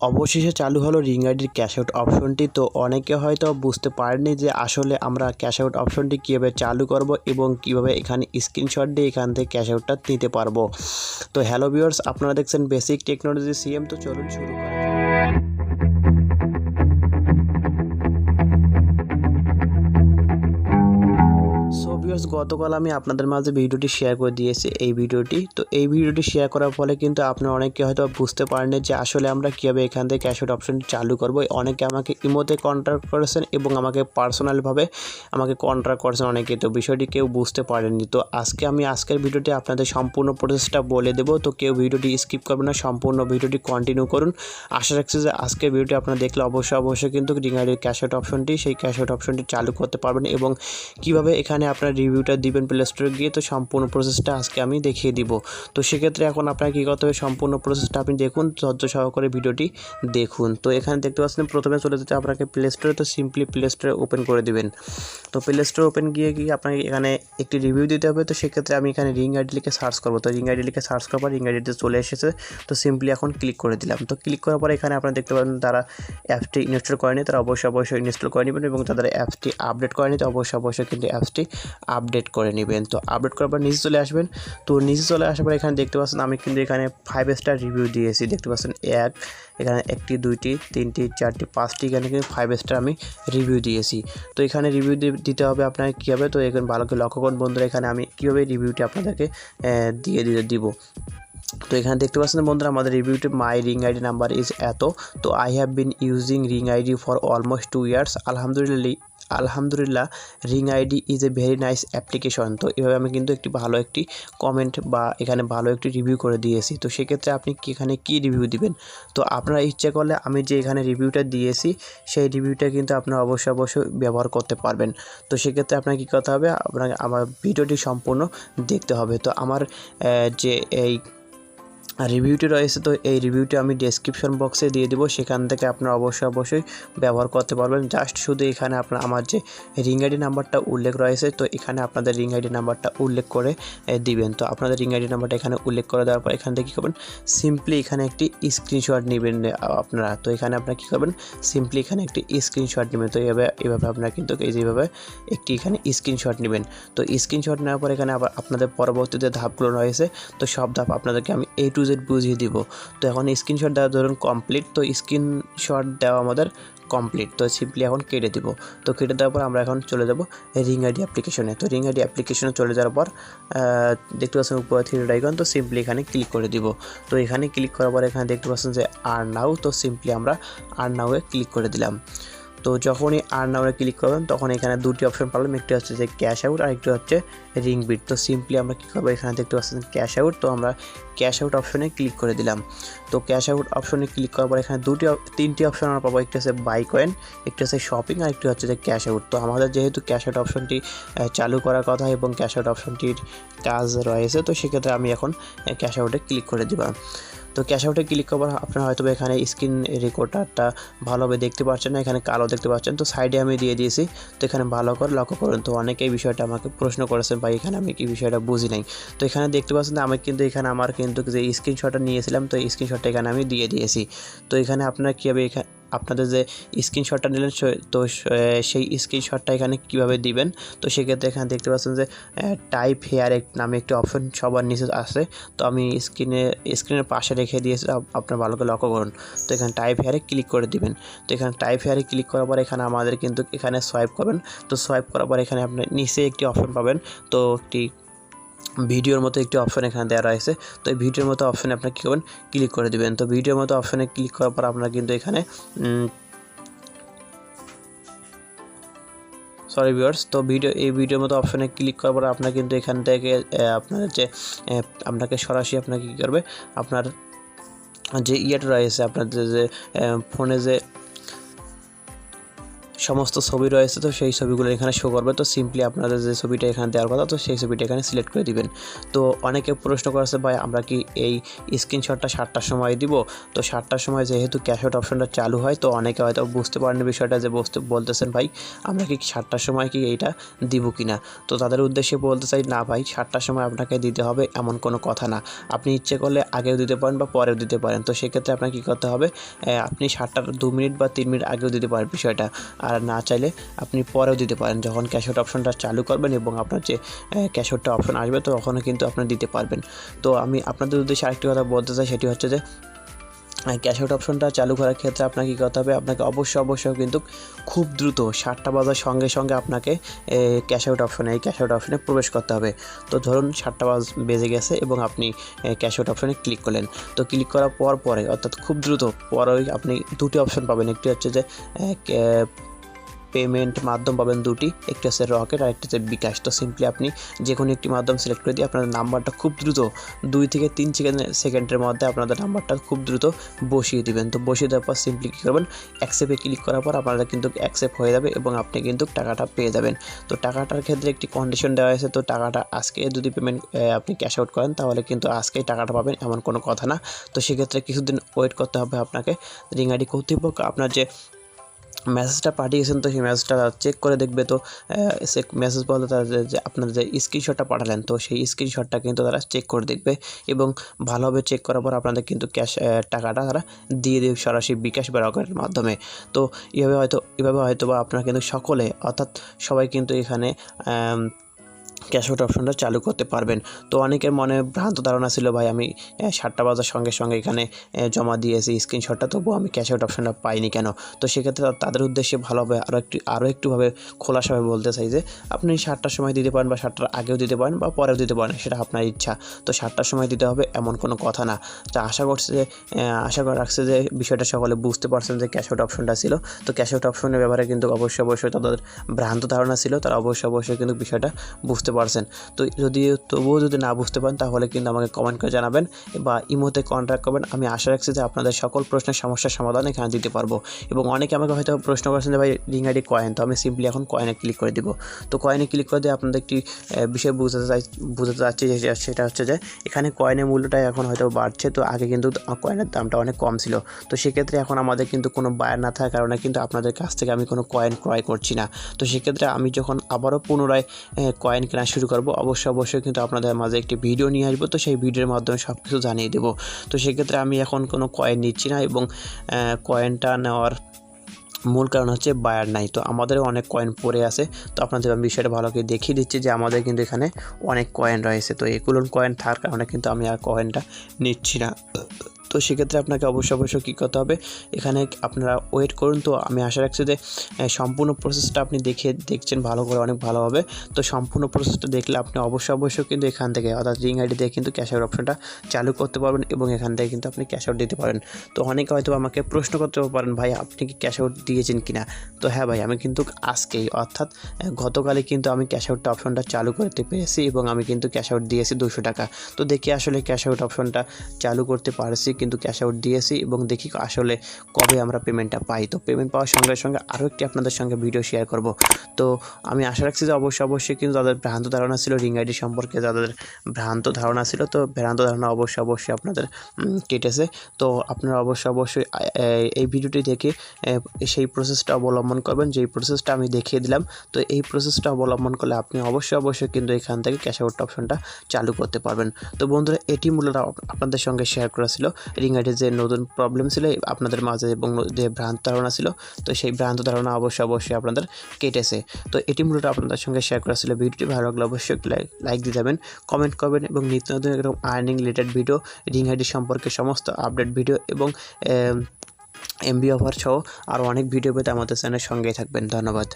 অবশেষে চালু হলো রিং আইডির ক্যাশ আউট অপশনটি। তো অনেকে হয়তো বুঝতে পারেনি যে আসলে আমরা ক্যাশ আউট অপশনটি কীভাবে চালু করব এবং কীভাবে এখানে স্ক্রিনশট দিয়ে এখান থেকে ক্যাশ আউটটা নিতে পারব। তো হ্যালো ভিউয়ার্স, আপনারা দেখছেন বেসিক টেকনোলজি সিএম। তো চলুন শুরু করা গতকাল আমি আপনাদের মাঝে ভিডিওটি শেয়ার করে দিয়েছি, এই ভিডিওটি। তো এই ভিডিওটি শেয়ার করার ফলে কিন্তু আপনারা অনেকে হয়তো বুঝতে পারেননি যে আসলে আমরা কীভাবে এখান থেকে ক্যাশ আউট অপশনটি চালু করব। অনেকে আমাকে ইমোতে কন্ট্যাক্ট করেছেন এবং আমাকে পার্সোনালভাবে আমাকে কন্ট্যাক্ট করেছেন অনেকে। তো বিষয়টি কেউ বুঝতে পারেননি। তো আজকে আমি আজকের ভিডিওটি আপনাদের সম্পূর্ণ প্রসেসটা বলে দেবো। তো কেউ ভিডিওটি স্কিপ করবে না, সম্পূর্ণ ভিডিওটি কন্টিনিউ করুন। আশা রাখছি যে আজকের ভিডিওটি আপনারা দেখলে অবশ্যই অবশ্যই কিন্তু রিঙ্গারির ক্যাশ আউট অপশনটি সেই ক্যাশ আউট অপশনটি চালু করতে পারবেন এবং কীভাবে এখানে আপনার রিভিউটা দিবেন প্লে স্টোরে গিয়ে তো সম্পূর্ণ প্রসেসটা আজকে আমি দেখিয়ে দিব। তো সেক্ষেত্রে এখন আপনার কী করতে হবে? সম্পূর্ণ প্রসেসটা আপনি দেখুন, ধৈর্য সহকারে ভিডিওটি দেখুন। তো এখানে দেখতে পাচ্ছেন, প্রথমে চলে যেতে আপনাকে প্লে স্টোরে তো সিম্পলি প্লে স্টোরে ওপেন করে দিবেন। তো প্লে স্টোরে ওপেন গিয়ে গিয়ে আপনাকে এখানে একটি রিভিউ দিতে হবে। তো সেক্ষেত্রে আমি এখানে রিং আইডি লিখে সার্চ করব। তো রিং আইডি লিখে সার্চ করার পর রিং আইডিতে চলে এসেছে। তো সিম্পলি এখন ক্লিক করে দিলাম। তো ক্লিক করার পর এখানে আপনারা দেখতে পাবেন তারা অ্যাপসটি ইনস্টল করেনি। তারা অবশ্যই অবশ্যই ইনস্টল করে নেবেন এবং তাদের অ্যাপসটি আপডেট করেনি। তো অবশ্যই অবশ্যই কিন্তু অ্যাপসটি আপডেট করে নেবেন। তো আপডেট করার পর নিচে চলে আসবেন। তো নিচে চলে আসার পর এখানে দেখতে পাচ্ছেন আমি কিন্তু এখানে ফাইভ স্টার রিভিউ দিয়েছি। দেখতে পাচ্ছেন এক, এখানে একটি, দুইটি, তিনটি, চারটি, পাঁচটি, এখানে কিন্তু ফাইভ স্টার আমি রিভিউ দিয়েছি। তো এখানে রিভিউ দিতে হবে আপনাকে কীভাবে? তো এখানে ভালো করে লক্ষ্য করুন বন্ধুরা, এখানে আমি কীভাবে রিভিউটি আপনাদেরকে দিয়ে দিয়ে দিব। তো এখানে দেখতে পাচ্ছেন বন্ধুরা, আমাদের রিভিউটি my ring ID number is এত। তো I have been using ring ID for almost two years আলহামদুলিল্লাহ আলহামদুলিল্লাহ, ring ID is a very nice application তো এভাবে আমি কিন্তু একটি ভালো একটি কমেন্ট বা এখানে ভালো একটি রিভিউ করে দিয়েছি। তো সেক্ষেত্রে আপনি এখানে কি রিভিউ দিবেন? তো আপনারা ইচ্ছে করলে আমি যে এখানে রিভিউটা দিয়েছি, সেই রিভিউটা কিন্তু আপনারা অবশ্যই অবশ্যই ব্যবহার করতে পারবেন। তো সেক্ষেত্রে আপনাকে কী করতে হবে? আপনাকে আমার ভিডিওটি সম্পূর্ণ দেখতে হবে। তো আমার যে এই রিভিউটি রয়েছে তো এই রিভিউটি আমি ডেসক্রিপশন বক্সে দিয়ে দিব। সেখান থেকে আপনারা অবশ্যই অবশ্যই ব্যবহার করতে পারবেন। জাস্ট শুধু এখানে আপনার, আমার যে রিং আইডি নাম্বারটা উল্লেখ রয়েছে, তো এখানে আপনাদের রিং আইডি নাম্বারটা উল্লেখ করে দিবেন। তো আপনাদের রিং আইডি নাম্বারটা এখানে উল্লেখ করে দেওয়ার পর এখান থেকে কী করবেন? সিম্পলি এখানে একটি স্ক্রিনশট নেবেন আপনারা। তো এখানে আপনারা কী করবেন? সিম্পলি এখানে একটি স্ক্রিনশট নেবেন। তো এইভাবে এভাবে আপনারা কিন্তু এই যেভাবে একটি এখানে স্ক্রিনশট নেবেন। তো স্ক্রিনশট নেওয়ার পর এখানে আবার আপনাদের পরবর্তীতে ধাপগুলো রয়েছে। তো সব ধাপ আপনাদেরকে আমি এই টু জেড বুঝিয়ে দিব। তো এখন স্ক্রিনশট দেওয়া ধরুন কমপ্লিট তো স্ক্রিনশট দেওয়া আমাদের কমপ্লিট তো সিম্পলি এখন কেটে দিব। তো কেটে দেওয়ার পর আমরা এখন চলে যাব রিং আইডি অ্যাপ্লিকেশনে তো রিং আইডি অ্যাপ্লিকেশনে চলে যাওয়ার পর দেখতে পাচ্ছেন উপরে থ্রি আইকন তো সিম্পলি এখানে ক্লিক করে দিব। তো এখানে ক্লিক করার পর এখানে দেখতে পাচ্ছেন যে আর নাও তো সিম্পলি আমরা আর নাওয়ে ক্লিক করে দিলাম। তো যখনই আর নাওয়ে ক্লিক করবেন, তখন এখানে দুটি অপশন পাবেন। একটি হচ্ছে যে ক্যাশ আউট আর একটি হচ্ছে রিং বিট তো সিম্পলি আমরা কী করব? এখানে দেখতে পাচ্ছেন ক্যাশ আউট তো আমরা ক্যাশ আউট অপশনে ক্লিক করে দিলাম। তো ক্যাশ আউট অপশনে ক্লিক করার পর এখানে দুটি, তিনটি অপশন আমরা পাবো। একটি হচ্ছে বাই কয়েন একটি হচ্ছে শপিং আর একটি হচ্ছে যে ক্যাশ আউট তো আমাদের যেহেতু ক্যাশ আউট অপশনটি চালু করার কথা এবং ক্যাশ আউট অপশনটির কাজ রয়েছে, তো সেক্ষেত্রে আমি এখন ক্যাশ আউটে ক্লিক করে দিলাম। তো ক্যাশ আউটে ক্লিক করবার আপনার হয়তো এখানে স্ক্রিন রেকর্ডারটা ভালোভাবে দেখতে পাচ্ছেন না, এখানে কালো দেখতে পাচ্ছেন। তো সাইডে আমি দিয়ে দিয়েছি। তো এখানে ভালো করে লক্ষ্য করুন তো অনেকে এই বিষয়টা আমাকে প্রশ্ন করেছেন বা এখানে আমি কি বিষয়টা বুঝি নাই? তো এখানে দেখতে পাচ্ছেন আমি কিন্তু এখানে আমার কিন্তু যে স্ক্রিনশটটা নিয়েছিলাম, তো এই স্ক্রিনশটটা এখানে আমি দিয়ে দিয়েছি। তো এখানে আপনারা কীভাবে এখানে আপনাদের যে স্ক্রিনশটটা নিলেন তো সেই স্ক্রিনশটটা এখানে কীভাবে দিবেন? তো সেক্ষেত্রে এখানে দেখতে পাচ্ছেন যে টাইপ হেয়ার নামে একটি অপশন সবার নিচে আছে তো আমি স্ক্রিনে স্ক্রিনের পাশে রেখে দিয়েছি, আপ- আপনার ভালো করে লক্ষ্য করুন। তো এখানে টাইপ হেয়ারে ক্লিক করে দিবেন। তো এখানে টাইপ হেয়ারে ক্লিক করার পর এখানে আমাদের কিন্তু এখানে সোয়াইপ করবেন। তো সোয়াইপ করার পর এখানে আপনি নিচে একটি অপশন পাবেন। তো একটি ভিডিওর মতো একটি অপশন এখানে দেওয়া রয়েছে। তো এই ভিডিওর মতো অপশনে আপনার কী করবেন? ক্লিক করে দিবেন। তো ভিডিওর মতো অপশনে ক্লিক করার পর আপনার কিন্তু এখানে সরি ভিউয়ার্স তো ভিডিও, এই ভিডিওর মতো অপশনে ক্লিক করার পর আপনার কিন্তু এখান থেকে আপনার যে আপনাকে সরাসরি আপনাকে কী করবে? আপনার যে ইয়েটা রয়েছে আপনার যে ফোনে যে সমস্ত ছবি রয়েছে, তো সেই ছবিগুলো এখানে শো করবে। তো সিম্পলি আপনাদের যে ছবিটা এখানে দেওয়ার কথা, তো সেই ছবিটা এখানে সিলেক্ট করে দিবেন। তো অনেকে প্রশ্ন করেছে, ভাই, আমরা কি এই স্ক্রিনশটটা সাতটার সময় দিব? তো সাতটার সময় যেহেতু ক্যাশ আউট অপশনটা চালু হয়, তো অনেকে হয়তো বুঝতে পারেন বিষয়টা যে বুঝতে বলতেছেন, ভাই, আমরা কি সাতটার সময় কি এইটা দিব কি না তো তাদের উদ্দেশ্যে বলতে চাই, না, ভাই, সাতটার সময় আপনাকে দিতে হবে এমন কোনো কথা না। আপনি ইচ্ছে করলে আগেও দিতে পারেন বা পরেও দিতে পারেন। তো সেক্ষেত্রে আপনাকে কী করতে হবে আপনি সাতটার দু মিনিট বা তিন মিনিট আগেও দিতে পারেন বিষয়টা। আর না চাইলে আপনি পরেও দিতে পারেন। যখন ক্যাশ আউট অপশনটা চালু করবেন এবং আপনার যে ক্যাশ আউটটা অপশন আসবে, তখনও কিন্তু আপনি দিতে পারবেন। তো আমি আপনাদের উদ্দেশ্যে আরেকটি কথা বলতে চাই, সেটি হচ্ছে যে ক্যাশ আউট অপশনটা চালু করার ক্ষেত্রে আপনাকে কী করতে হবে? আপনাকে অবশ্যই অবশ্যই কিন্তু খুব দ্রুত সাতটা বাজার সঙ্গে সঙ্গে আপনাকে ক্যাশ আউট অপশনে এই ক্যাশ আউট অপশনে প্রবেশ করতে হবে। তো ধরুন সাতটা বাজ বেজে গেছে এবং আপনি ক্যাশ আউট অপশনে ক্লিক করলেন। তো ক্লিক করার পর পরে, অর্থাৎ খুব দ্রুত পরেই আপনি দুটি অপশন পাবেন। একটি হচ্ছে যে পেমেন্ট মাধ্যম পাবেন দুটি। একটি হচ্ছে রকেট আর একটি হচ্ছে বিকাশ। তো সিম্পলি আপনি যে কোনো একটি মাধ্যম সিলেক্ট করে দিয়ে আপনাদের নাম্বারটা খুব দ্রুত দুই থেকে তিন সেকেন্ড সেকেন্ডের মধ্যে আপনাদের নাম্বারটা খুব দ্রুত বসিয়ে দিবেন। তো বসিয়ে দেওয়ার পর সিম্পলি কী করবেন অ্যাকসেপ্টে ক্লিক করার পর আপনাদের কিন্তু অ্যাকসেপ্ট হয়ে যাবে এবং আপনি কিন্তু টাকাটা পেয়ে যাবেন। তো টাকাটার ক্ষেত্রে একটি কন্ডিশন দেওয়া হয়েছে, তো টাকাটা আজকে যদি পেমেন্ট আপনি ক্যাশ আউট করেন, তাহলে কিন্তু আজকেই টাকাটা পাবেন এমন কোনো কথা না। তো সেক্ষেত্রে কিছুদিন ওয়েট করতে হবে আপনাকে। রিং আইডি কর্তৃপক্ষ আপনার যে মেসেজটা পাঠিয়েছেন তো সেই মেসেজটা চেক করে দেখবে তো সে মেসেজ বলতে তারা যে- আপনার যে স্ক্রিনশটটা পাঠালেন তো সেই স্ক্রিনশটটা কিন্তু তারা চেক করে দেখবে এবং ভালোভাবে চেক করার পর আপনাদের কিন্তু ক্যাশ টাকাটা তারা দিয়ে দেবে সরাসরি বিকাশ বা মাধ্যমে। তো এভাবে হয়তো এভাবে হয়তো বা আপনারা কিন্তু সকলে, অর্থাৎ সবাই কিন্তু এখানে আম, ক্যাশ আউট অপশনটা চালু করতে পারবেন। তো অনেকের মনে ভ্রান্ত ধারণা ছিল ভাই আমি সাতটা বাজার সঙ্গে সঙ্গে এখানে জমা দিয়েছি স্ক্রিনশটটা তবুও আমি ক্যাশ আউট অপশনটা পাইনি কেন? তো সেক্ষেত্রে তাদের উদ্দেশ্যে ভালোভাবে আরও একটু আরও একটুভাবে খোলাসাভাবে বলতে চাই যে আপনি সাতটার সময় দিতে পারেন বা সাতটার আগেও দিতে পারেন বা পরেও দিতে পারেন সেটা আপনার ইচ্ছা। তো সাতটার সময় দিতে হবে এমন কোনো কথা না। তো আশা করছে যে আশা করে রাখছে যে বিষয়টা সকলে বুঝতে পারছেন যে ক্যাশ আউট অপশনটা ছিল। তো ক্যাশ আউট অপশনের ব্যাপারে কিন্তু অবশ্যই অবশ্যই তাদের ভ্রান্ত ধারণা ছিল তারা অবশ্যই অবশ্যই কিন্তু বিষয়টা বুঝতে পারছেন। তো যদি, তবুও যদি না বুঝতে পারেন, তাহলে কিন্তু আমাকে কমেন্ট করে জানাবেন বা ইমোতে কন্ট্যাক্ট করবেন। আমি আশা রাখছি যে আপনাদের সকল প্রশ্নের সমস্যার সমাধান এখানে দিতে পারব। এবং অনেকে আমাকে হয়তো প্রশ্ন করেছেন যে, ভাই রিং আইডি কয়েন তো আমি সিম্পলি এখন কয়েনে ক্লিক করে দিব। তো কয়েনে ক্লিক করে দিয়ে আপনাদের একটি বিষয় বুঝাতে চাই, বুঝাতে চাচ্ছি সেটা হচ্ছে যে, এখানে কয়েনের মূল্যটা এখন হয়তো বাড়ছে। তো আগে কিন্তু কয়েনের দামটা অনেক কম ছিল। তো সেক্ষেত্রে এখন আমাদের কিন্তু কোনো বায়ার না থাকার কারণে কিন্তু আপনাদের কাছ থেকে আমি কোনো কয়েন ক্রয় করছি না। তো সেক্ষেত্রে আমি যখন আবারও পুনরায় কয়েন কেনা শুরু করব। অবশ্যই অবশ্যই কিন্তু আপনাদের মাঝে একটি ভিডিও নিয়ে আসব। তো সেই ভিডিওর মাধ্যমে সব কিছু জানিয়ে দেবো। তো সেক্ষেত্রে আমি এখন কোনো কয়েন নিচ্ছি না এবং কয়েনটা নেওয়ার মূল কারণ হচ্ছে বায়ার নাই। তো আমাদেরও অনেক কয়েন পড়ে আছে। তো আপনাদের আমি বিষয়টা ভালো করে দেখিয়ে দিচ্ছি যে আমাদের কিন্তু এখানে অনেক কয়েন রয়েছে। তো এগুলো কয়েন থাকার কারণে কিন্তু আমি আর কয়েনটা নিচ্ছি না। তো সেক্ষেত্রে আপনাকে অবশ্যই অবশ্যই কী করতে হবে, এখানে আপনারা ওয়েট করুন। তো আমি আশা রাখছি যে সম্পূর্ণ প্রসেসটা আপনি দেখে দেখছেন ভালো করে, অনেক ভালো হবে। তো সম্পূর্ণ প্রসেসটা দেখলে আপনি অবশ্যই অবশ্যই কিন্তু এখান থেকে, অর্থাৎ রিং আইডি দিয়ে কিন্তু ক্যাশ আউট অপশনটা চালু করতে পারবেন এবং এখান থেকে কিন্তু আপনি ক্যাশ আউট দিতে পারেন। তো অনেকে হয়তো আমাকে প্রশ্ন করতে পারেন, ভাই, আপনি কি ক্যাশ আউট দিয়েছেন কিনা? তো হ্যাঁ ভাই, আমি কিন্তু আজকেই, অর্থাৎ গতকালে কিন্তু আমি ক্যাশ আউটটা অপশনটা চালু করতে পেরেছি এবং আমি কিন্তু ক্যাশ আউট দিয়েছি দুশো টাকা। তো দেখি আসলে ক্যাশ আউট অপশনটা চালু করতে পারছি কিন্তু ক্যাশ আউট দিয়েছি এবং দেখি আসলে কবে আমরা পেমেন্টটা পাই। তো পেমেন্ট পাওয়ার সঙ্গে সঙ্গে আরও একটি আপনাদের সঙ্গে ভিডিও শেয়ার করব। তো আমি আশা রাখছি যে অবশ্যই অবশ্যই কিন্তু তাদের ভ্রান্ত ধারণা ছিল রিং আইডি সম্পর্কে, যাদের ভ্রান্ত ধারণা ছিল, তো ভ্রান্ত ধারণা অবশ্যই অবশ্যই আপনাদের কেটেছে। তো আপনারা অবশ্যই অবশ্যই এই ভিডিওটি দেখে সেই প্রসেসটা অবলম্বন করবেন। যেই প্রসেসটা আমি দেখিয়ে দিলাম, তো এই প্রসেসটা অবলম্বন করলে আপনি অবশ্যই অবশ্যই কিন্তু এখান থেকে ক্যাশ আউট অপশনটা চালু করতে পারবেন। তো বন্ধুরা, এটি মূলত আপনাদের সঙ্গে শেয়ার করা ছিল। রিং যে নতুন প্রবলেম ছিল, আপনাদের মাঝে এবং যে ভ্রান্ত ধারণা ছিল, তো সেই ভ্রান্ত ধারণা অবশ্যই অবশ্যই আপনাদের কেটেছে। তো এটি মূলত আপনাদের সঙ্গে শেয়ার করা ছিল। ভিডিওটি ভালো লাগলে অবশ্যই লাইক দিয়ে যাবেন কমেন্ট করবেন এবং নিত্য নতুন এরকম earning related video ring ID সম্পর্কে সমস্ত আপডেট ভিডিও এবং এমবি অফার সহ আরও অনেক ভিডিও পেতে আমাদের চ্যানেলের সঙ্গেই থাকবেন। ধন্যবাদ।